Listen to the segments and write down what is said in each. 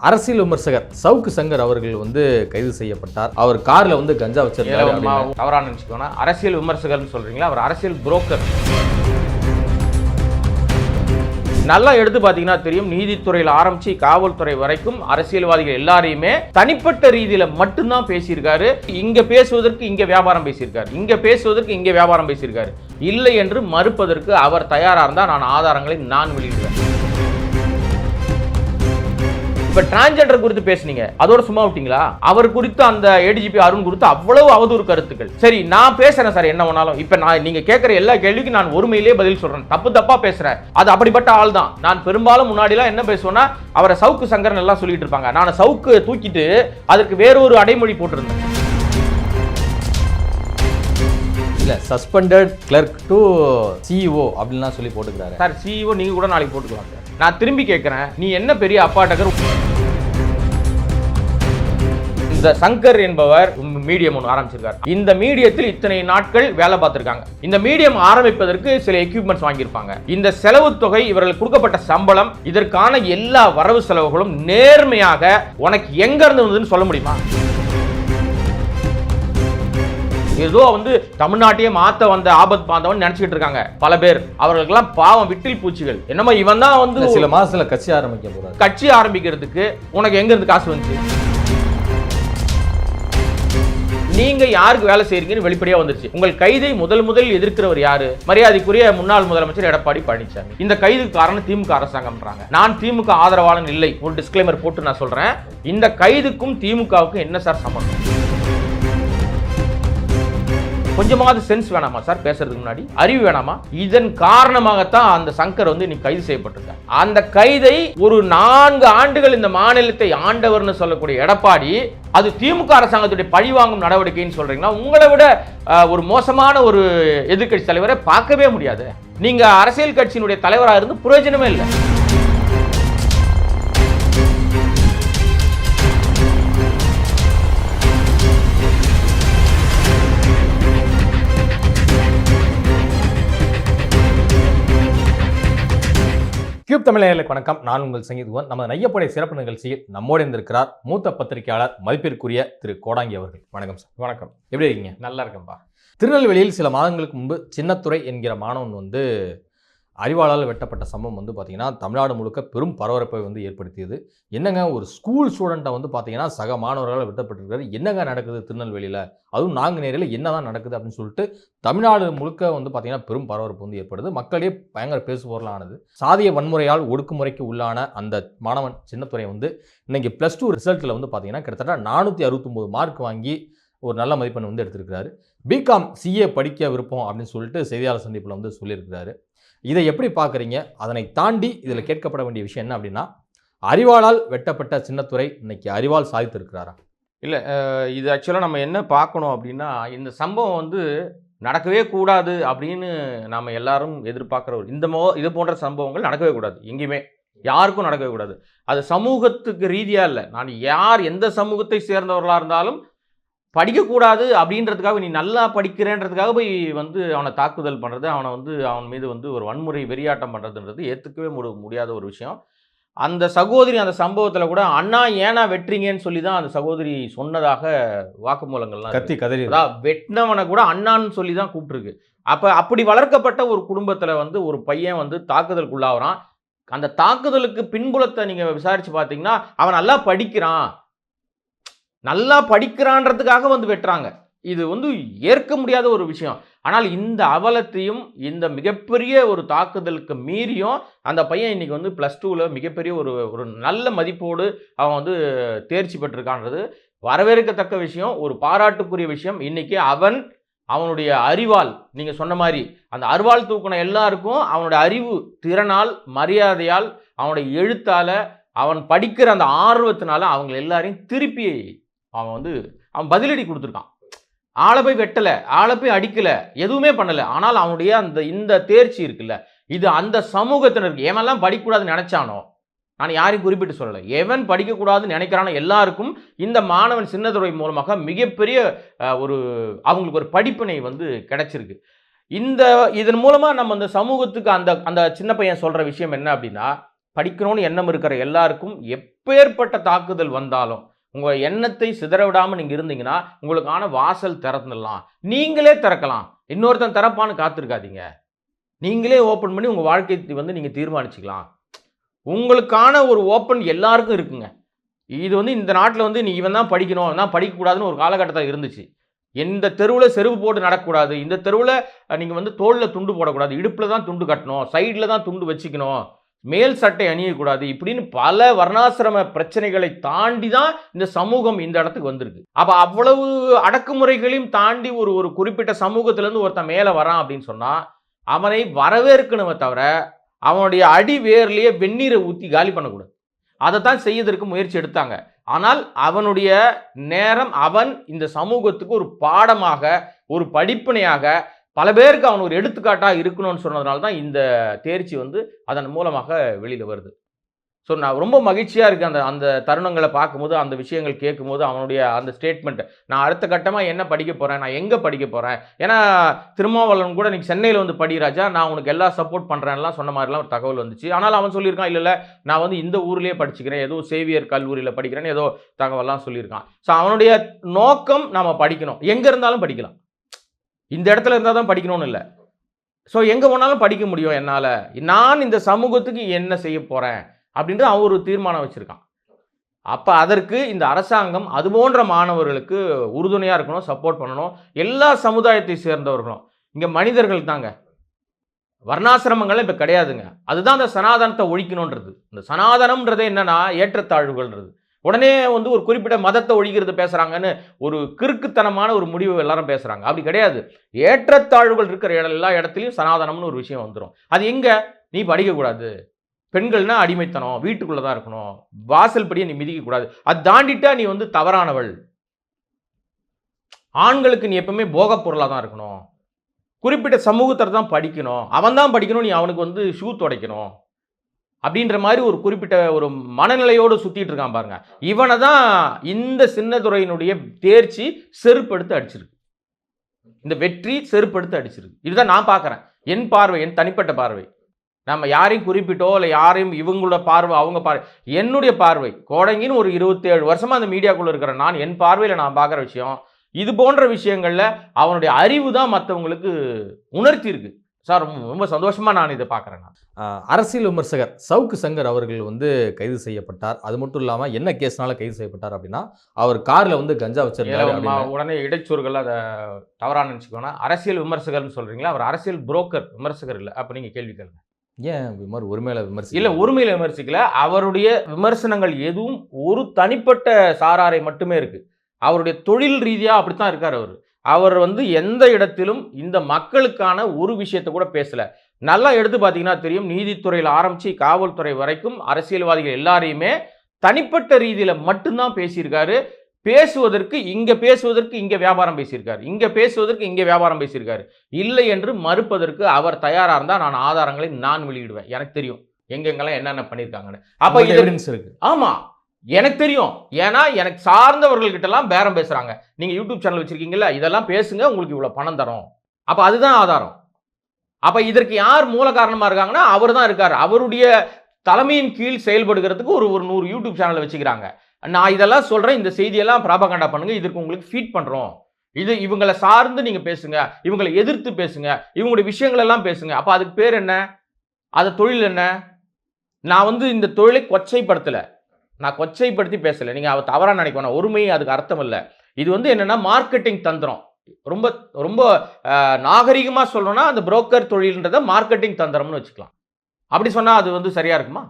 அரசியல் விமர்சகர் சவுக்கு சங்கர் அவர்கள் வந்து கைது செய்யப்பட்டார். அவர் கார்ல வந்து கஞ்சா அப்படின்னு. தவறா நினைச்சுக்கோனா அரசியல் விமர்சகர்னு சொல்றீங்களா? அவர் அரசியல் புரோக்கர் நல்லா எடுத்து பார்த்தீங்கன்னா தெரியும். நீதித்துறையில் ஆரம்பிச்சு காவல்துறை வரைக்கும் அரசியல்வாதிகள் எல்லாரையுமே தனிப்பட்ட ரீதியில மட்டும்தான் பேசியிருக்காரு. இங்க பேசுவதற்கு இங்க வியாபாரம் பேசியிருக்காரு. இங்க பேசுவதற்கு இங்க வியாபாரம் பேசியிருக்காரு. இல்லை என்று மறுப்பதற்கு அவர் தயாரா இருந்தா நான் ஆதாரங்களை நான் வெளியிடுவேன். இப்ப டிரான்ஜெண்டர் குறித்து பேசுனீங்க. அதோட சும்மா விட்டீங்களா? அவர் குறித்து அந்த ஏடிஜிபி அருண் குறித்து அவ்வளவு அவதூறு கருத்துக்கள். சரி நான் பேசுறேன் சார் என்ன வேணாலும். இப்ப நான் நீங்க கேட்கிற எல்லா கேள்விக்கும் நான் ஒருமையிலே பதில் சொல்றேன். தப்பு தப்பா பேசுறேன் அது அப்படிப்பட்ட ஆள் தான். நான் பெரும்பாலும் முன்னாடிலாம் என்ன பேசுவேன்னா அவரை சவுக்கு சங்கரன் எல்லாம் சொல்லிட்டு இருப்பாங்க. நான் சவுக்கு தூக்கிட்டு அதற்கு வேறொரு அடைமொழி போட்டிருந்தேன். இல்ல சஸ்பெண்டட் கிளர்க் டு சிஇஓ அப்படின்லாம் சொல்லி போட்டுக்கிறாரு. சார் சிஇஓ நீங்க கூட நாளைக்கு போட்டுக்கலாம் சார். நான் திரும்பி கேட்குறேன் நீ என்ன பெரிய அப்பாட்டகர்? இந்த சங்கர் என்பவர் மீடியம் ஒன்று ஆரம்பிச்சிருக்காரு. இந்த மீடியத்தில் இத்தனை நாட்கள் வேலை பார்த்துருக்காங்க. இந்த மீடியம் ஆரம்பிப்பதற்கு சில எக்யூப்மெண்ட்ஸ் வாங்கியிருப்பாங்க. இந்த செலவு தொகை இவர்கள் கொடுக்கப்பட்ட சம்பளம் இதற்கான எல்லா வரவு செலவுகளும் நேர்மையாக உனக்கு எங்க இருந்து வந்ததுன்னு சொல்ல முடியுமா? ஏதோ வந்து தமிழ்நாட்டையே மாத்த வந்த ஆபத் பாந்தவன் நினைச்சிட்டு இருக்காங்க. பல பேர். அவர்களுக்கெல்லாம் பாவம் விட்டில் பூச்சிகள். என்னமோ இவன் தான் வந்து சில மாசத்துல கட்சி ஆரம்பிக்க போறாரு. கட்சி ஆரம்பிக்கிறதுக்கு உனக்கு எங்க இருந்து காசு வந்துச்சு? நீங்க யாருக்கு வேலை செய்றீங்கன்னு வெளிப்படையா வந்துருச்சு. உங்கள் கைதை முதல் முதல் எதிர்க்கிறவர் யாரு? மரியாதைக்குரிய முன்னாள் முதலமைச்சர் எடப்பாடி பழனிசாமி. இந்த கைதுக்கு காரணம் திமுக அரசாங்கம்ன்றாங்க. நான் திமுக ஆதரவாளன் இல்லை. ஒரு டிஸ்க்ளைமர் போட்டு நான் சொல்றேன். இந்த கைதுக்கும் திமுகவுக்கும் என்ன சார் சம்பந்தம்? கொஞ்சமாவது சென்ஸ் வேணாமா சார் பேசுறதுக்கு முன்னாடி. அறிவு வேணாமா? இதன் காரணமாகத்தான் அந்த சங்கர் வந்து இன்னைக்கு கைது செய்யப்பட்டிருக்கார். அந்த கைதை ஒரு நான்கு ஆண்டுகள் இந்த மாநிலத்தை ஆண்டவர்னு சொல்லக்கூடிய எடப்பாடி அது திமுக அரசாங்கத்துடைய பழிவாங்கும் நடவடிக்கைன்னு சொல்றீங்களா? உங்களை விட ஒரு மோசமான ஒரு எதிர்க்கட்சி தலைவரை பார்க்கவே முடியாது. நீங்க அரசியல் கட்சியினுடைய தலைவராக இருந்து பிரயோஜனமே இல்லை. கியூப் தமிழர்களுக்கு வணக்கம். நான் உங்கள் சங்கீதுவன் நம்ம நையப்படை சிறப்பு நிகழ்ச்சியில் நம்மோடு இருந்திருக்கிறார் மூத்த பத்திரிகையாளர் மதிப்பிற்குரிய திரு கோடாங்கி அவர்கள். வணக்கம் சார். வணக்கம். எப்படி இருக்கீங்க? நல்லா இருக்கேன்பா. திருநெல்வேலியில் சில மாதங்களுக்கு முன்பு சின்னத்துறை என்கிற மாணவன் வந்து அறிவாளால் வெட்டப்பட்ட சம்பவம் வந்து பார்த்தீங்கன்னா தமிழ்நாடு முழுக்க பெரும் பரபரப்பை வந்து ஏற்படுத்தியது. என்னங்க ஒரு ஸ்கூல் ஸ்டூடெண்ட்டை வந்து பார்த்தீங்கன்னா சக மாணவர்களால் வெட்டப்பட்டிருக்காரு என்னங்க நடக்குது திருநெல்வேலியில்? அதுவும் நாங்கள் நேரில் என்னதான் நடக்குது அப்படின்னு சொல்லிட்டு தமிழ்நாடு முழுக்க வந்து பார்த்திங்கன்னா பெரும் பரபரப்பு வந்து ஏற்படுது. மக்களே பயங்கர பேசுபொருளானது சாதிய வன்முறையால் ஒடுக்குமுறைக்கு உள்ளான அந்த மாணவன் சின்னத்துறை வந்து இன்றைக்கி ப்ளஸ் டூ ரிசல்ட்டில் வந்து பார்த்திங்கன்னா கிட்டத்தட்ட நானூற்றி அறுபத்தொம்போது மார்க் வாங்கி ஒரு நல்ல மதிப்பெண் வந்து எடுத்திருக்கிறாரு. பிகாம் சிஏ படிக்க விருப்பம் அப்படின்னு சொல்லிட்டு செய்தியாளர் சந்திப்பில் வந்து சொல்லியிருக்கிறாரு. இதை எப்படி பார்க்குறீங்க? அதனை தாண்டி இதில் கேட்கப்பட வேண்டிய விஷயம் என்ன அப்படின்னா அறிவாளால் வெட்டப்பட்ட சின்னத்துறை இன்னைக்கு அறிவால் சாதித்திருக்கிறாரா இல்லை இது ஆக்சுவலாக நம்ம என்ன பார்க்கணும் அப்படின்னா இந்த சம்பவம் வந்து நடக்கவே கூடாது அப்படின்னு நாம் எல்லாரும் எதிர்பார்க்குற ஒரு இந்த மோ இது போன்ற சம்பவங்கள் நடக்கவே கூடாது எங்கேயுமே. யாருக்கும் நடக்கவே கூடாது. அது சமூகத்துக்கு ரீதியாக இல்லை. நான் யார் எந்த சமூகத்தை சேர்ந்தவர்களாக இருந்தாலும் படிக்கக்கூடாது அப்படின்றதுக்காக நீ நல்லா படிக்கிறேன்றதுக்காக போய் வந்து அவனை தாக்குதல் பண்ணுறது அவனை வந்து அவன் மீது வந்து ஒரு வன்முறை வெறியாட்டம் பண்ணுறதுன்றது ஏற்றுக்கவே முடி முடியாத ஒரு விஷயம். அந்த சகோதரி அந்த சம்பவத்தில் கூட அண்ணா ஏனா வெட்டுறீங்கன்னு சொல்லி தான் அந்த சகோதரி சொன்னதாக வாக்குமூலங்கள்லாம். கத்தி கதறி அதான் வெட்டினவனை கூட அண்ணான்னு சொல்லி தான் கூப்பிட்டுருக்கு. அப்போ அப்படி வளர்க்கப்பட்ட ஒரு குடும்பத்தில் வந்து ஒரு பையன் வந்து தாக்குதலுக்குள்ளாகிறான். அந்த தாக்குதலுக்கு பின்புலத்தை நீங்கள் விசாரிச்சு பார்த்தீங்கன்னா அவன் நல்லா படிக்கிறான். நல்லா படிக்கிறான்றதுக்காக வந்து வெட்டுறாங்க. இது வந்து ஏற்க முடியாத ஒரு விஷயம். ஆனால் இந்த அவலத்தையும் இந்த மிகப்பெரிய ஒரு தாக்குதலுக்கு மீறியும் அந்த பையன் இன்னைக்கு வந்து ப்ளஸ் டூவில் மிகப்பெரிய ஒரு ஒரு நல்ல மதிப்போடு அவன் வந்து தேர்ச்சி பெற்றிருக்கான்றது. வரவேற்கத்தக்க விஷயம் ஒரு பாராட்டுக்குரிய விஷயம். இன்றைக்கி அவன் அவனுடைய அறிவால் நீங்கள் சொன்ன மாதிரி அந்த அருவாள் தூக்கின எல்லாருக்கும் அவனுடைய அறிவு திறனால் மரியாதையால் அவனுடைய எழுத்தால் அவன் படிக்கிற அந்த ஆர்வத்தினால அவங்க எல்லாரையும் திருப்பி அவன் வந்து அவன் பதிலடி கொடுத்துருக்கான். ஆளை போய் வெட்டலை ஆளை போய் அடிக்கலை எதுவுமே பண்ணலை. ஆனால் அவனுடைய அந்த இந்த தேர்ச்சி இருக்குல்ல இது அந்த சமூகத்தினருக்கு எவன்லாம் படிக்கக்கூடாதுன்னு நினைச்சானோ நான் யாரையும் குறிப்பிட்டு சொல்லலை. எவன் படிக்கக்கூடாதுன்னு நினைக்கிறானோ எல்லாருக்கும் இந்த மாணவன் சின்னதுறை மூலமாக மிகப்பெரிய ஒரு அவங்களுக்கு ஒரு படிப்பினை வந்து கிடைச்சிருக்கு. இந்த இதன் மூலமாக நம்ம அந்த சமூகத்துக்கு அந்த அந்த சின்ன பையன் சொல்கிற விஷயம் என்ன அப்படின்னா படிக்கணும்னு எண்ணம் இருக்கிற எல்லாருக்கும் எப்பேற்பட்ட தாக்குதல் வந்தாலும் உங்கள் எண்ணத்தை சிதறவிடாமல் நீங்கள் இருந்தீங்கன்னா உங்களுக்கான வாசல் திறந்துடலாம். நீங்களே திறக்கலாம். இன்னொருத்தன் திறப்பான்னு காத்திருக்காதீங்க. நீங்களே ஓப்பன் பண்ணி உங்கள் வாழ்க்கையை வந்து நீங்கள் தீர்மானிச்சுக்கலாம். உங்களுக்கான ஒரு ஓப்பன் எல்லாருக்கும் இருக்குங்க. இது வந்து இந்த நாட்டில் வந்து நீ இவன் தான் படிக்கணும். தான் படிக்கக்கூடாதுன்னு ஒரு காலகட்டத்தில் இருந்துச்சு. இந்த தெருவில் செருப்பு போட்டு நடக்கக்கூடாது. இந்த தெருவில் நீங்கள் வந்து தோளில் துண்டு போடக்கூடாது. இடுப்பில் தான் துண்டு கட்டணும். சைடில் தான் துண்டு வச்சுக்கணும். மேல் சட்டை அணியக்கூடாது இப்படின்னு பல வர்ணாசிரம பிரச்சனைகளை தாண்டி தான் இந்த சமூகம் இந்த இடத்துக்கு வந்திருக்கு. அப்போ அவ்வளவு அடக்குமுறைகளையும் தாண்டி ஒரு ஒரு குறிப்பிட்ட சமூகத்திலேருந்து ஒருத்தன் மேலே வரான் அப்படின்னு சொன்னால் அவனை வரவேற்கணுமே தவிர அவனுடைய அடி வேர்லேயே வெந்நீரை ஊற்றி காலி பண்ணக்கூடாது. அதை தான் செய்யறதற்கு முயற்சி எடுத்தாங்க. ஆனால் அவனுடைய நேரம் அவன் இந்த சமூகத்துக்கு ஒரு பாடமாக ஒரு படிப்பினையாக பல பேருக்கு அவன் ஒரு எடுத்துக்காட்டாக இருக்கணும்னு சொன்னதுனால தான் இந்த தேர்ச்சி வந்து அதன் மூலமாக வெளியில் வருது. ஸோ நான் ரொம்ப மகிழ்ச்சியாக இருக்குது அந்த அந்த தருணங்களை பார்க்கும்போது அந்த விஷயங்கள் கேட்கும்போது அவனுடைய அந்த ஸ்டேட்மெண்ட் நான் அடுத்த கட்டமாக என்ன படிக்க போகிறேன் நான் எங்கே படிக்க போகிறேன் ஏன்னா திருமாவளவன் கூட நீங்கள் சென்னையில் வந்து படி நான் உனக்கு எல்லா சப்போர்ட் பண்ணுறேன்லாம் சொன்ன மாதிரிலாம் ஒரு தகவல் வந்துச்சு. ஆனால் அவன் சொல்லியிருக்கான் இல்லை இல்லை நான் வந்து இந்த ஊர்லேயே படிச்சுக்கிறேன். ஏதோ சேவியர் கல்லூரியில் படிக்கிறேன்னு ஏதோ தகவல்லாம் சொல்லியிருக்கான். ஸோ அவனுடைய நோக்கம் நாம் படிக்கணும். எங்கே இருந்தாலும் படிக்கலாம். இந்த இடத்துல இருந்தால் தான் படிக்கணும்னு இல்லை. ஸோ எங்கே போனாலும் படிக்க முடியும் என்னால். நான் இந்த சமூகத்துக்கு என்ன செய்ய போகிறேன் அப்படின்ட்டு அவன் ஒரு தீர்மானம் வச்சுருக்கான். அப்போ அதற்கு இந்த அரசாங்கம் அது போன்ற மாணவர்களுக்கு உறுதுணையாக இருக்கணும் சப்போர்ட் பண்ணணும். எல்லா சமுதாயத்தை சேர்ந்தவர்களும். இங்கே மனிதர்கள் தாங்க. வர்ணாசிரமங்கள்லாம் இப்போ கிடையாதுங்க. அதுதான் அந்த சனாதனத்தை ஒழிக்கணுன்றது இந்த சனாதனம்ன்றதே என்னன்னா ஏற்றத்தாழ்வுகள்ன்றது. உடனே வந்து ஒரு குறிப்பிட்ட மதத்தை ஒழிக்கிறது பேசுகிறாங்கன்னு ஒரு கிறுக்குத்தனமான ஒரு முடிவு எல்லாரும் பேசுகிறாங்க அப்படி கிடையாது. ஏற்றத்தாழ்வுகள் இருக்கிற இட எல்லா இடத்துலையும் சனாதனம்னு ஒரு விஷயம் வந்துடும் அது எங்கே? நீ படிக்கக்கூடாது. பெண்கள்னா அடிமைத்தனம். வீட்டுக்குள்ளே தான் இருக்கணும். வாசல் படியை நீ மிதிக்கக்கூடாது அது தாண்டிட்டா நீ வந்து தவறானவள். ஆண்களுக்கு நீ எப்பவுமே போகப் பொருளாக தான் இருக்கணும். குறிப்பிட்ட சமூகத்தில் தான் படிக்கணும். அவன் தான் படிக்கணும். நீ அவனுக்கு வந்து ஷூ துடைக்கணும். அப்படின்ற மாதிரி ஒரு குறிப்பிட்ட ஒரு மனநிலையோடு சுற்றிட்டு இருக்கான் பாருங்க. இவனை தான் இந்த சின்னதுரையினுடைய தேர்ச்சி செருப்படுத்து அடிச்சிருக்கு. இந்த வெற்றி செருப்படுத்து அடிச்சிருக்கு. இதுதான் நான் பார்க்குறேன். என் பார்வை என் தனிப்பட்ட பார்வை. நம்ம யாரையும் குறிப்பிட்டோ இல்லை யாரையும் இவங்களோட பார்வை அவங்க பார்வை. என்னுடைய பார்வை கோடங்கின்னு ஒரு இருபத்தேழு வருஷமாக அந்த மீடியாக்குள்ளே இருக்கிற நான் என் பார்வையில் நான் பார்க்குற விஷயம். இது போன்ற விஷயங்களில் அவனுடைய அறிவு தான் மற்றவங்களுக்கு உணர்த்தி இருக்குது சார் ரொம்ப ரொம்ப சந்தோஷமா நான் இதை பார்க்குறேன் அரசியல் விமர்சகர் சவுக்கு சங்கர் அவர்கள் வந்து கைது செய்யப்பட்டார். அது மட்டும் இல்லாம என்ன கேஸ்னால கைது செய்யப்பட்டார் அப்படின்னா அவர் கார்ல வந்து கஞ்சா வச்சிருந்தாரு உடனே இடைச்சொற்கள் அதை தவறாக நினச்சிக்கோனா அரசியல் விமர்சகர்னு சொல்றீங்களா? அவர் அரசியல் புரோக்கர் விமர்சகர் இல்லை. அப்போ நீங்கள் கேள்வி கேளுங்க. ஏன் விமர் ஒருமையில விமர்சி இல்ல உரிமையில விமர்சிக்கல. அவருடைய விமர்சனங்கள் எதுவும் ஒரு தனிப்பட்ட சாராரை மட்டுமே இருக்கு. அவருடைய தொழில் ரீதியா அப்படித்தான் இருக்கார் அவர். அவர் வந்து எந்த இடத்திலும் இந்த மக்களுக்கான ஒரு விஷயத்தை கூட பேசல. நல்லா எடுத்து பார்த்தீங்கன்னா தெரியும் நீதித்துறையில் ஆரம்பிச்சு காவல்துறை வரைக்கும் அரசியல்வாதிகள் எல்லாரையுமே தனிப்பட்ட ரீதியில மட்டும்தான் பேசியிருக்காரு. பேசுவதற்கு இங்க பேசுவதற்கு இங்க வியாபாரம் பேசியிருக்காரு. இங்க பேசுவதற்கு இங்க வியாபாரம் பேசியிருக்காரு. இல்லை என்று மறுப்பதற்கு அவர் தயாரா இருந்தா நான் ஆதாரங்களை நான் வெளியிடுவேன். எனக்கு தெரியும் எங்கெங்கெல்லாம் என்னென்ன பண்ணியிருக்காங்கன்னு. அப்ப எவிடன்ஸ் இருக்கு. ஆமா. எனக்கு தெரியும். ஏன்னா எனக்கு சார்ந்தவர்கள்கிட்டலாம் பேரம் பேசுகிறாங்க நீங்கள் யூடியூப் சேனல் வச்சுருக்கீங்களா இதெல்லாம் பேசுங்க உங்களுக்கு இவ்வளோ பணம் தரும். அப்போ அதுதான் ஆதாரம். அப்போ இதற்கு யார் மூல காரணமாக இருக்காங்கன்னா அவர் தான் இருக்கார். அவருடைய தலைமையின் கீழ் செயல்படுகிறதுக்கு ஒரு ஒரு நூறு யூடியூப் சேனலை வச்சுக்கிறாங்க. நான் இதெல்லாம் சொல்கிறேன் இந்த செய்தியெல்லாம் ப்ராபகண்டா பண்ணுங்கள் இதற்கு உங்களுக்கு ஃபீட் பண்ணுறோம் இது இவங்களை சார்ந்து நீங்கள் பேசுங்க இவங்களை எதிர்த்து பேசுங்க இவங்களுடைய விஷயங்களெல்லாம் பேசுங்க. அப்போ அதுக்கு பேர் என்ன? அது தொழில் என்ன? நான் வந்து இந்த தொழிலை கொச்சைப்படுத்தலை. நான் கொச்சைப்படுத்தி பேசலை. நீங்கள் அவள் தவறாக நினைக்கணும் வேணாம். அதுக்கு அர்த்தம் இல்லை இது வந்து என்னென்னா மார்க்கெட்டிங் தந்திரம். ரொம்ப ரொம்ப நாகரிகமாக சொல்லணும்னா அந்த புரோக்கர் தொழில்ன்றத மார்க்கெட்டிங் தந்திரம்னு வச்சுக்கலாம். அப்படி சொன்னால் அது வந்து சரியாக இருக்குமா?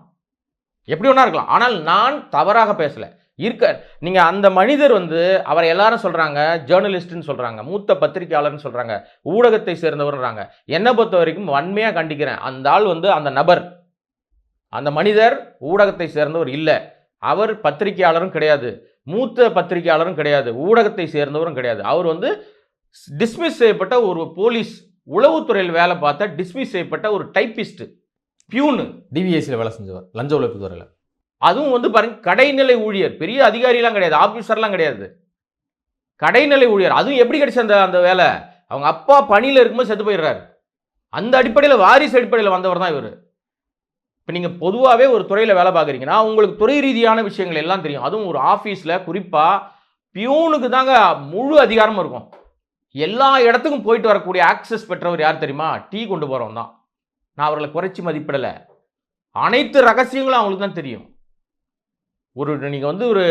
எப்படி வேணா இருக்கலாம். ஆனால் நான் தவறாக பேசலை. இருக்க நீங்கள் அந்த மனிதர் வந்து அவரை எல்லாரும் சொல்கிறாங்க ஜேர்னலிஸ்ட்டுன்னு சொல்கிறாங்க மூத்த பத்திரிகையாளர்னு சொல்கிறாங்க ஊடகத்தை சேர்ந்தவர்ன்றாங்க. என்னை பொறுத்த வரைக்கும் வன்மையாக கண்டிக்கிறேன். அந்த ஆள் வந்து அந்த நபர். அந்த மனிதர் ஊடகத்தை சேர்ந்தவர் இல்லை. அவர் பத்திரிகையாளரும் கிடையாது. மூத்த பத்திரிகையாளரும் கிடையாது. ஊடகத்தை சேர்ந்தவரும் கிடையாது. அவர் வந்து டிஸ்மிஸ் செய்யப்பட்ட ஒரு போலீஸ் உளவுத்துறையில் வேலை பார்த்த டிஸ்மிஸ் செய்யப்பட்ட ஒரு டைப்பிஸ்ட் பியூனு டிவிஎஸ்சியில் வேலை செஞ்சவர் லஞ்ச ஒழிப்பு துறையில். அதுவும் வந்து பாருங்க கடைநிலை ஊழியர். பெரிய அதிகாரிலாம் கிடையாது. ஆபீசர்லாம் கிடையாது. கடைநிலை ஊழியர். அதுவும் எப்படி கிடைச்ச அந்த அந்த வேலை? அவங்க அப்பா பணியில் இருக்கும்போது செத்து போயிடுறாரு. அந்த அடிப்படையில் வாரிசு அடிப்படையில் வந்தவர் தான் இவர். இப்போ நீங்கள் பொதுவாகவே ஒரு துறையில் வேலை பார்க்குறீங்கன்னா உங்களுக்கு துறை ரீதியான விஷயங்கள் எல்லாம் தெரியும். அதுவும் ஒரு ஆஃபீஸில் குறிப்பாக பியூனுக்கு தாங்க முழு அதிகாரமும் இருக்கும். எல்லா இடத்துக்கும் போயிட்டு வரக்கூடிய ஆக்சஸ் பெற்றவர் யார் தெரியுமா? டீ கொண்டு போகிறவன் தான். நான் அவர்களை குறைச்சி மதிப்பிடலை. அனைத்து ரகசியங்களும் அவங்களுக்கு தான் தெரியும். ஒரு நீங்கள் வந்து ஒரு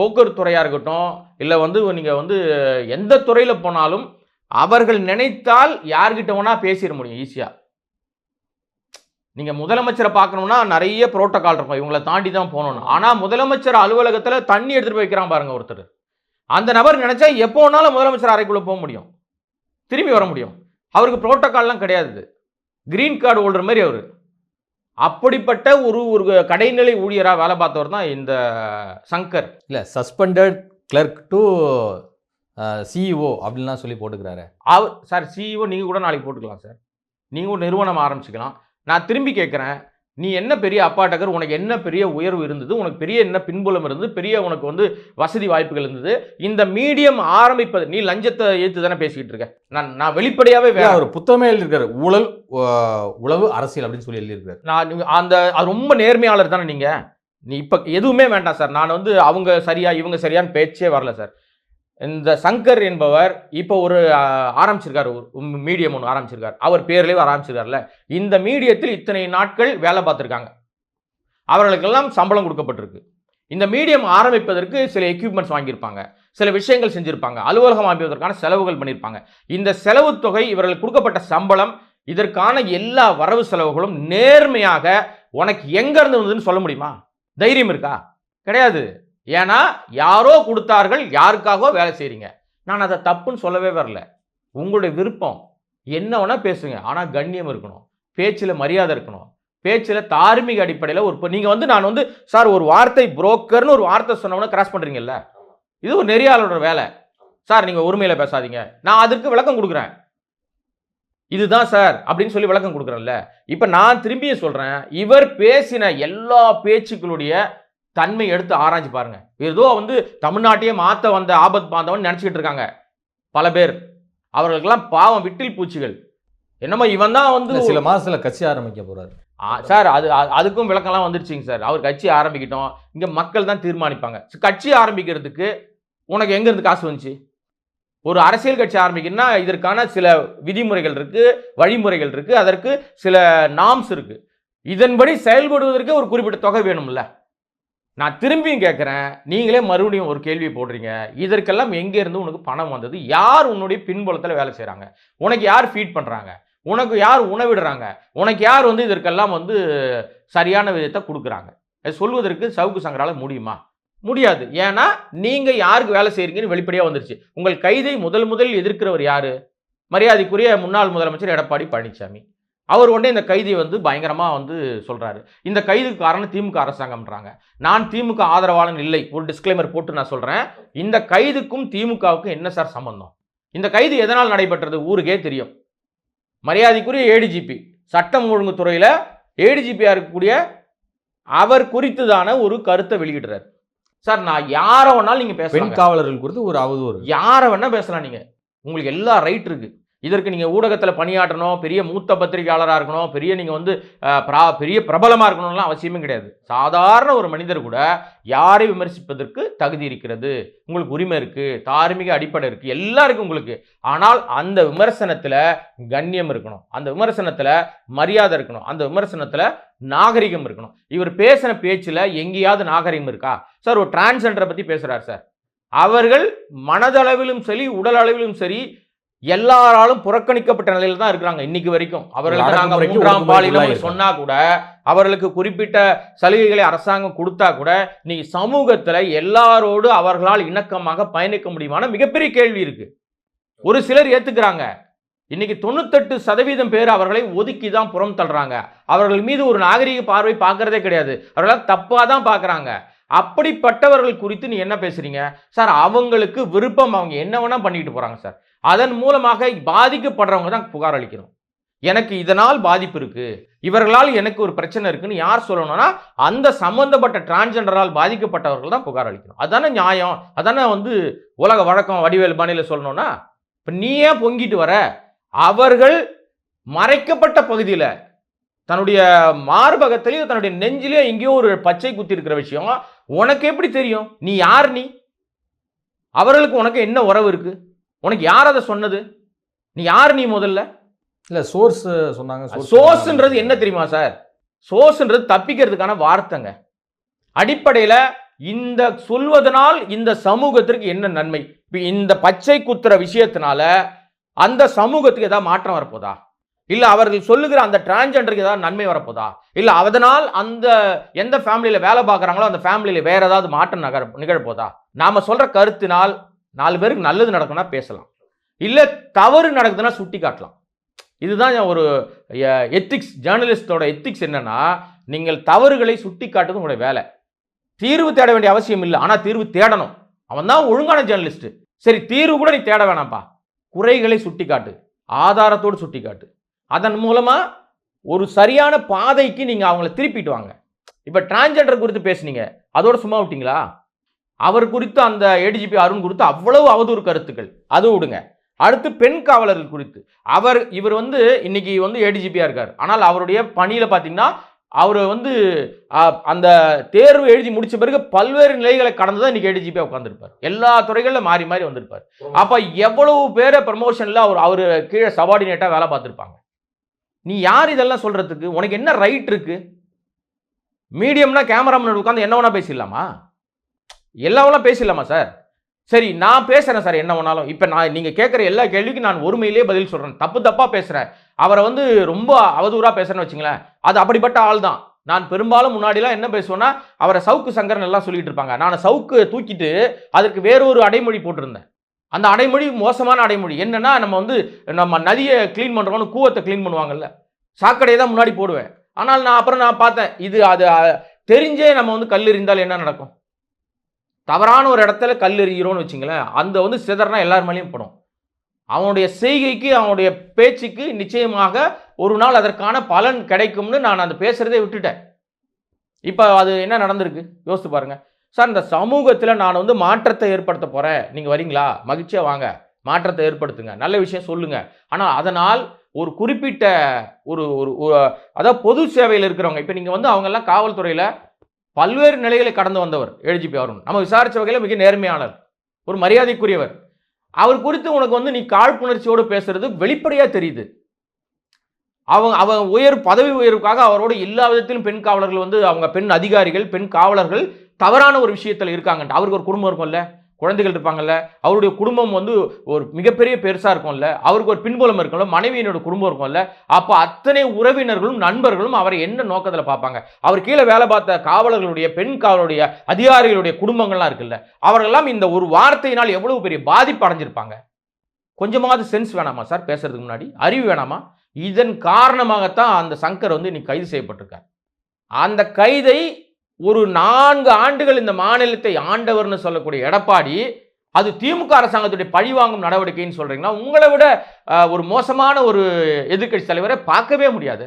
போக்குவரத்து துறையாக இருக்கட்டும் இல்லை வந்து நீங்கள் வந்து எந்த துறையில் போனாலும் அவர்கள் நினைத்தால் யார்கிட்ட வேணால் பேசிட முடியும் ஈஸியாக நீங்கள் முதலமைச்சரை பார்க்கணும்னா நிறைய புரோட்டோகால் இருக்கும். இவங்களை தாண்டி தான் போகணும் ஆனால் முதலமைச்சர் அலுவலகத்தில் தண்ணி எடுத்துகிட்டு போய் வைக்கிறான் பாருங்க ஒருத்தர். அந்த நபர் நினைச்சா எப்போ வேணாலும் முதலமைச்சர் அறைக்குள்ளே போக முடியும். திரும்பி வர முடியும். அவருக்கு புரோட்டோகால்லாம் கிடையாது கிரீன் கார்டு ஹோல்டர் மாதிரி அவர். அப்படிப்பட்ட ஒரு ஒரு கடைநிலை ஊழியராக வேலை பார்த்தவர் தான் இந்த சங்கர். இல்லை சஸ்பெண்டட் கிளர்க் டு சிஇஓ அப்படின்லாம் சொல்லி போட்டுக்கிறாரு. அவர் சார் சிஇஓ நீங்கள் கூட நாளைக்கு போட்டுக்கலாம் சார் நீங்கள் ஒரு நிறுவனம் ஆரம்பிச்சுக்கலாம். நான் திரும்பி கேட்குறேன் நீ என்ன பெரிய அப்பாட்டக்கர் உனக்கு என்ன பெரிய உயர்வு இருந்தது? உனக்கு பெரிய என்ன பின்புலம் இருந்தது? பெரிய உனக்கு வந்து வசதி வாய்ப்புகள் இருந்தது? இந்த மீடியம் ஆரம்பிப்பது நீ லஞ்சத்தை ஏற்று தானே பேசிக்கிட்டு இருக்க? நான் நான் வெளிப்படையாகவே வேற அவர் புத்தகமே எழுதியிருக்காரு. ஊழல் உளவு அரசியல் அப்படின்னு சொல்லி எழுதியிருக்காரு. நான் அந்த அது ரொம்ப நேர்மையாளர் தானே நீங்கள் நீ இப்போ எதுவுமே வேண்டாம் சார். நான் வந்து அவங்க சரியா இவங்க சரியான்னு பேச்சே வரல சார். இந்த சங்கர் என்பவர் இப்போ ஒரு ஆரம்பிச்சிருக்கார். ஒரு மீடியம் ஒன்று ஆரம்பிச்சிருக்கார். அவர் பேர்லேயே ஆரம்பிச்சிருக்காருல்ல இந்த மீடியத்தில் இத்தனை நாட்கள் வேலை பார்த்துருக்காங்க. அவர்களுக்கெல்லாம் சம்பளம் கொடுக்கப்பட்டிருக்கு. இந்த மீடியம் ஆரம்பிப்பதற்கு சில எக்யூப்மெண்ட்ஸ் வாங்கியிருப்பாங்க. சில விஷயங்கள் செஞ்சுருப்பாங்க. அலுவலகம் அமைப்பதற்கான செலவுகள் பண்ணியிருப்பாங்க. இந்த செலவு தொகை இவர்களுக்கு கொடுக்கப்பட்ட சம்பளம் இதற்கான எல்லா வரவு செலவுகளும் நேர்மையாக உனக்கு எங்கேருந்து வந்ததுன்னு சொல்ல முடியுமா? தைரியம் இருக்கா? கிடையாது. ஏன்னா யாரோ கொடுத்தார்கள் யாருக்காகவோ வேலை செய்கிறீங்க நான் அதை தப்புன்னு சொல்லவே வரல. உங்களுடைய விருப்பம். என்ன வேணால் பேசுங்க. ஆனால் கண்ணியம் இருக்கணும். பேச்சில் மரியாதை இருக்கணும். பேச்சில் தார்மீக அடிப்படையில் ஒரு இப்போ வந்து நான் வந்து சார் ஒரு வார்த்தை புரோக்கர்னு ஒரு வார்த்தை சொன்னவொன்னே கிராஸ் பண்ணுறீங்கல்ல இது ஒரு நெறியாளரோட வேலை. சார் நீங்கள் உரிமையில் பேசாதீங்க. நான் அதற்கு விளக்கம் கொடுக்குறேன். இதுதான் சார் அப்படின்னு சொல்லி விளக்கம் கொடுக்குறேன்ல. இப்போ நான் திரும்பியும் சொல்கிறேன் இவர் பேசின எல்லா பேச்சுக்களுடைய தன்மை எடுத்து ஆராய்ஞ்சு பாருங்க. ஏதோ வந்து தமிழ்நாட்டையே மாத்த வந்த ஆபத் பாந்தவன் நினைச்சுக்கிட்டு இருக்காங்க. பல பேர். அவர்களுக்கெல்லாம் பாவம் விட்டில் பூச்சிகள். என்னமோ இவன் தான் வந்து சில மாசத்துல கட்சி ஆரம்பிக்க போறாரு. ஆ, சார் அது அது- அதுக்கும் விளக்கம்லாம் வந்துருச்சுங்க சார். அவர் கட்சி ஆரம்பிக்கிட்டோம். இங்க மக்கள் தான் தீர்மானிப்பாங்க. கட்சி ஆரம்பிக்கிறதுக்கு உனக்கு எங்க இருந்து காசு வந்துச்சு? ஒரு அரசியல் கட்சி ஆரம்பிக்கணும்னா இதற்கான சில விதிமுறைகள் இருக்கு வழிமுறைகள் இருக்கு அதற்கு சில நாம்ஸ் இருக்கு. இதன்படி செயல்படுவதற்கு ஒரு குறிப்பிட்ட தொகை வேணும்ல. நான் திரும்பியும் கேட்குறேன் நீங்களே மறுபடியும் ஒரு கேள்வி போடுறீங்க. இதற்கெல்லாம் எங்கேருந்து உனக்கு பணம் வந்தது? யார் உன்னுடைய பின்புலத்தில் வேலை செய்கிறாங்க உனக்கு யார் ஃபீட் பண்ணுறாங்க உனக்கு யார் உணவிடுறாங்க? உனக்கு யார் வந்து இதற்கெல்லாம் வந்து சரியான விதத்தை கொடுக்குறாங்க? சொல்வதற்கு சவுக்கு சங்கரால் முடியுமா? முடியாது. ஏன்னா நீங்கள் யாருக்கு வேலை செய்கிறீங்கன்னு வெளிப்படையாக வந்துருச்சு. உங்கள் கைதை முதல் முதல் எதிர்க்கிறவர் யார்? மரியாதைக்குரிய முன்னாள் முதலமைச்சர் எடப்பாடி பழனிசாமி அவர் உடனே இந்த கைதியை வந்து பயங்கரமா வந்து சொல்றாரு. இந்த கைதுக்கு காரணம் திமுக அரசாங்கம்ன்றாங்க. நான் திமுக ஆதரவாளன் இல்லை. ஒரு டிஸ்க்ளைமர் போட்டு நான் சொல்றேன். இந்த கைதுக்கும் திமுகவுக்கும் என்ன சார் சம்பந்தம்? இந்த கைது எதனால் நடைபெற்றது? ஊருக்கே தெரியும். மரியாதைக்குரிய ஏடிஜிபி சட்டம் ஒழுங்கு துறையில ஏடிஜிபியா இருக்கக்கூடிய அவர் குறித்துதான ஒரு கருத்தை வெளியிடுறாரு. சார் நான் யாரை வேணாலும் நீங்க பெண் பேசலாம் காவலர்கள் குறித்து ஒரு அவதூறு. யாரை வேணா பேசலாம் நீங்க. உங்களுக்கு எல்லா ரைட் இருக்கு. இதற்கு நீங்கள் ஊடகத்தில் பணியாற்றணும் பெரிய மூத்த பத்திரிகையாளராக இருக்கணும் பெரிய நீங்கள் வந்து பிரா- பெரிய பிரபலமாக இருக்கணும்லாம் அவசியமே கிடையாது. சாதாரண ஒரு மனிதர் கூட யாரை விமர்சிப்பதற்கு தகுதி இருக்கிறது? உங்களுக்கு உரிமை இருக்குது தார்மீக அடிப்படை இருக்குது எல்லாம் உங்களுக்கு. ஆனால் அந்த விமர்சனத்தில் கண்ணியம் இருக்கணும். அந்த விமர்சனத்தில் மரியாதை இருக்கணும். அந்த விமர்சனத்தில் நாகரிகம் இருக்கணும். இவர் பேசின பேச்சில் எங்கேயாவது நாகரிகம் இருக்கா? சார் ஒரு டிரான்ஸ்ஜெண்டரை பற்றி பேசுகிறார் சார். அவர்கள் மனதளவிலும் சரி உடல் அளவிலும் சரி எல்லாராலும் புறக்கணிக்கப்பட்ட நிலையில தான் இருக்கிறாங்க இன்னைக்கு வரைக்கும். அவர்களுக்கு நாங்க அடக்குமுறைக்கு மூன்றாம் பாலினம். சொன்னா கூட அவர்களுக்கு குறிப்பிட்ட சலுகைகளை அரசாங்கம் கொடுத்தா கூட நீ சமூகத்துல எல்லாரோடு அவர்களால் இணக்கமாக பயணிக்க முடியுமான மிகப்பெரிய கேள்வி இருக்கு. ஒரு சிலர் ஏத்துக்கிறாங்க. இன்னைக்கு தொண்ணூத்தெட்டு சதவீதம் பேர் அவர்களை ஒதுக்கி தான் புறம் தள்ளுறாங்க. அவர்கள் மீது ஒரு நாகரிக பார்வை பார்க்கறதே கிடையாது. அவர்களால் தப்பா தான் பார்க்கறாங்க. அப்படிப்பட்டவர்கள் குறித்து நீ என்ன பேசுறீங்க? சார் அவங்களுக்கு விருப்பம் அவங்க என்ன வேணா பண்ணிட்டு போறாங்க சார். அதன் மூலமாக பாதிக்கப்படுறவங்க தான் புகார் அளிக்கணும். எனக்கு இதனால் பாதிப்பு இருக்கு. இவர்களால் எனக்கு ஒரு பிரச்சனை இருக்குன்னு யார் சொல்லணும்னா அந்த சம்பந்தப்பட்ட டிரான்ஸ்ஜெண்டரால் பாதிக்கப்பட்டவர்கள் தான் புகார் அளிக்கணும். அதானே நியாயம். அதானே வந்து உலக வழக்கம் வடிவேல் பாணியில சொல்லணும்னா இப்போ நீ ஏன் பொங்கிட்டு வர. அவர்கள் மறைக்கப்பட்ட பகுதியில் தன்னுடைய மார்பகத்திலேயோ தன்னுடைய நெஞ்சிலேயோ எங்கேயோ ஒரு பச்சை குத்தி இருக்கிற விஷயம் உனக்கு எப்படி தெரியும்? நீ யார் நீ? அவர்களுக்கு உனக்கு என்ன உறவு இருக்குது உனக்கு யார் அதை சொன்னது? நீ யார் நீ முதல்ல? இல்ல சோர்ஸ் சொன்னாங்க சோர்ஸ்ன்றது என்ன தெரியுமா சார்? சோர்ஸ்ன்றது தப்பிக்கிறதுக்கான வார்த்தைங்க. அடிப்படையில இந்த சொல்வதனால் இந்த சமூகத்திற்கு என்ன நன்மை? இப்ப இந்த பச்சை குத்துற விஷயத்தினால அந்த சமூகத்துக்கு ஏதாவது மாற்றம் வரப்போதா? இல்ல அவர்கள் சொல்லுகிற அந்த டிரான்ஜெண்டருக்கு ஏதாவது நன்மை வரப்போதா? இல்ல அதனால் அந்த எந்த ஃபேமிலியில வேலை பார்க்குறாங்களோ அந்த ஃபேமிலியில வேற ஏதாவது மாற்றம் நகர நிகழப்போதா? நாம சொல்ற கருத்தினால் நாலு பேருக்கு நல்லது நடக்கும்னா பேசலாம். இல்லை தவறு நடக்குதுன்னா சுட்டி காட்டலாம். இதுதான் ஒரு எத்திக்ஸ் ஜேர்னலிஸ்டோட எத்திக்ஸ் என்னன்னா நீங்கள் தவறுகளை சுட்டி காட்டுறது உங்களுடைய வேலை. தீர்வு தேட வேண்டிய அவசியம் இல்லை. ஆனால் தீர்வு தேடணும். அவன் தான் ஒழுங்கான ஜேர்னலிஸ்ட் சரி தீர்வு கூட நீ தேட வேணாம்ப்பா குறைகளை சுட்டி காட்டு. ஆதாரத்தோடு சுட்டி காட்டு. அதன் மூலமாக ஒரு சரியான பாதைக்கு நீங்கள் அவங்கள திருப்பிட்டு வாங்க. இப்போ டிரான்ஜெண்டர் குறித்து பேசுனீங்க. அதோட சும்மா விட்டீங்களா? அவர் குறித்து அந்த ஏடிஜிபி அருண் குறித்து அவ்வளவு அவதூறு கருத்துக்கள். அது விடுங்க. அடுத்து பெண் காவலர்கள் குறித்து. அவர் இவர் வந்து இன்னைக்கு வந்து ஏடிஜிபியாக இருக்கார். ஆனால் அவருடைய பணியில் பார்த்தீங்கன்னா அவர் வந்து அந்த தேர்வு எழுதி முடிச்ச பிறகு பல்வேறு நிலைகளை கடந்து தான் இன்னைக்கு ஏடிஜிபியா உட்காந்துருப்பார் எல்லா துறைகளில் மாறி மாறி வந்திருப்பார். அப்போ எவ்வளவு பேரை ப்ரமோஷனில் அவர் அவர் கீழே சபார்டினேட்டாக வேலை பார்த்துருப்பாங்க. நீ யார் இதெல்லாம் சொல்கிறதுக்கு உனக்கு என்ன ரைட் இருக்குது மீடியம்னா கேமராமேன் உட்காந்து என்ன வேணா பேசிடலாமா? எல்லாவெல்லாம் பேசிடலாமா சார்? சரி நான் பேசுகிறேன் சார் என்ன வேணாலும். இப்போ நான் நீங்கள் கேட்குற எல்லா கேள்விக்கும் நான் ஒருமையிலே பதில் சொல்கிறேன் தப்பு தப்பாக பேசுகிறேன் அவரை வந்து ரொம்ப அவதூறாக பேசுறேன்னு வச்சுங்களேன். அது அப்படிப்பட்ட ஆள் தான். நான் பெரும்பாலும் முன்னாடிலாம் என்ன பேசுவேன்னா அவரை சவுக்கு சங்கரன் எல்லாம் சொல்லிட்டு இருப்பாங்க. நான் சவுக்கு தூக்கிட்டு அதற்கு வேறொரு அடைமொழி போட்டிருந்தேன். அந்த அடைமொழி மோசமான அடைமொழி. என்னன்னா நம்ம வந்து நம்ம நதியை க்ளீன் பண்றோம்னு கூவத்தை க்ளீன் பண்ணுவாங்கல்ல. சாக்கடையை தான் முன்னாடி போடுவேன். ஆனால் நான் அப்புறம் நான் பார்த்தேன் இது அது தெரிஞ்சே நம்ம வந்து கல் எறிந்தால் என்ன நடக்கும்? தவறான ஒரு இடத்துல கல் எறிகிறோன்னு வச்சுங்களேன் அந்த வந்து சிதறனா எல்லார் மேலேயும் படும். அவனுடைய செய்கைக்கு அவனுடைய பேச்சுக்கு நிச்சயமாக ஒரு நாள் அதற்கான பலன் கிடைக்கும்னு நான் அந்த பேசுகிறதே விட்டுட்டேன். இப்போ அது என்ன நடந்திருக்கு? யோசித்து பாருங்கள் சார் இந்த சமூகத்தில் நான் வந்து மாற்றத்தை ஏற்படுத்த போகிறேன் நீங்கள் வரீங்களா? மகிழ்ச்சியாக வாங்க. மாற்றத்தை ஏற்படுத்துங்க. நல்ல விஷயம் சொல்லுங்கள் ஆனால் அதனால் ஒரு குறிப்பிட்ட ஒரு ஒரு- அதாவது பொது சேவையில் இருக்கிறவங்க இப்போ நீங்கள் வந்து அவங்கெல்லாம் காவல்துறையில் பல்வேறு நிலைகளை கடந்து வந்தவர் ஏடிஜிபி அருண் நம்ம விசாரித்த வகையில் மிக நேர்மையாளர் ஒரு மரியாதைக்குரியவர். அவர் குறித்து உனக்கு வந்து நீ காழ்ப்புணர்ச்சியோடு பேசுறது வெளிப்படையாக தெரியுது. அவங்க அவங்க உயர் பதவி உயர்வுக்காக அவரோட எல்லா விதத்திலும் பெண் காவலர்கள் வந்து அவங்க பெண் அதிகாரிகள் பெண் காவலர்கள் தவறான ஒரு விஷயத்தில் இருக்காங்க அவருக்கு ஒரு குடும்பம் இருக்கும்ல? குழந்தைகள் இருப்பாங்கல்ல அவருடைய குடும்பம் வந்து ஒரு மிகப்பெரிய பெருசாக இருக்கும்ல அவருக்கு ஒரு பின்புலம் இருக்கும்ல மனைவியினோட குடும்பம் இருக்கும்ல அப்போ அத்தனை உறவினர்களும் நண்பர்களும் அவரை என்ன நோக்கத்தில் பார்ப்பாங்க? அவர் கீழே வேலை பார்த்த காவலர்களுடைய பெண் காவலுடைய அதிகாரிகளுடைய குடும்பங்கள்லாம் இருக்குல்ல அவர்களெல்லாம் இந்த ஒரு வார்த்தையினால் எவ்வளவு பெரிய பாதிப்பு அடைஞ்சிருப்பாங்க? கொஞ்சமாவது சென்ஸ் வேணாமா சார் பேசுறதுக்கு முன்னாடி? அறிவு வேணாமா? இதன் காரணமாகத்தான் அந்த சங்கர் வந்து இன்னைக்கு கைது செய்யப்பட்டிருக்கார். அந்த கைதை ஒரு நான்கு ஆண்டுகள் இந்த மாநிலத்தை ஆண்டவர்னு சொல்லக்கூடிய எடப்பாடி அது திமுக அரசாங்கத்துடைய பழிவாங்கும் நடவடிக்கைன்னு சொல்கிறீங்கன்னா உங்களை விட ஒரு மோசமான ஒரு எதிர்கட்சி தலைவரை பார்க்கவே முடியாது.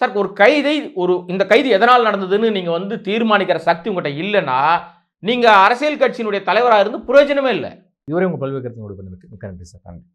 சார் ஒரு கைதை ஒரு இந்த கைது எதனால் நடந்ததுன்னு நீங்கள் வந்து தீர்மானிக்கிற சக்தி உங்கள்கிட்ட இல்லைன்னா நீங்கள் அரசியல் கட்சியினுடைய தலைவராக இருந்து பிரயோஜனமே இல்லை. இதுவரை உங்கள் பல்வேறு கருத்து மிக்க நன்றி சார். நன்றி.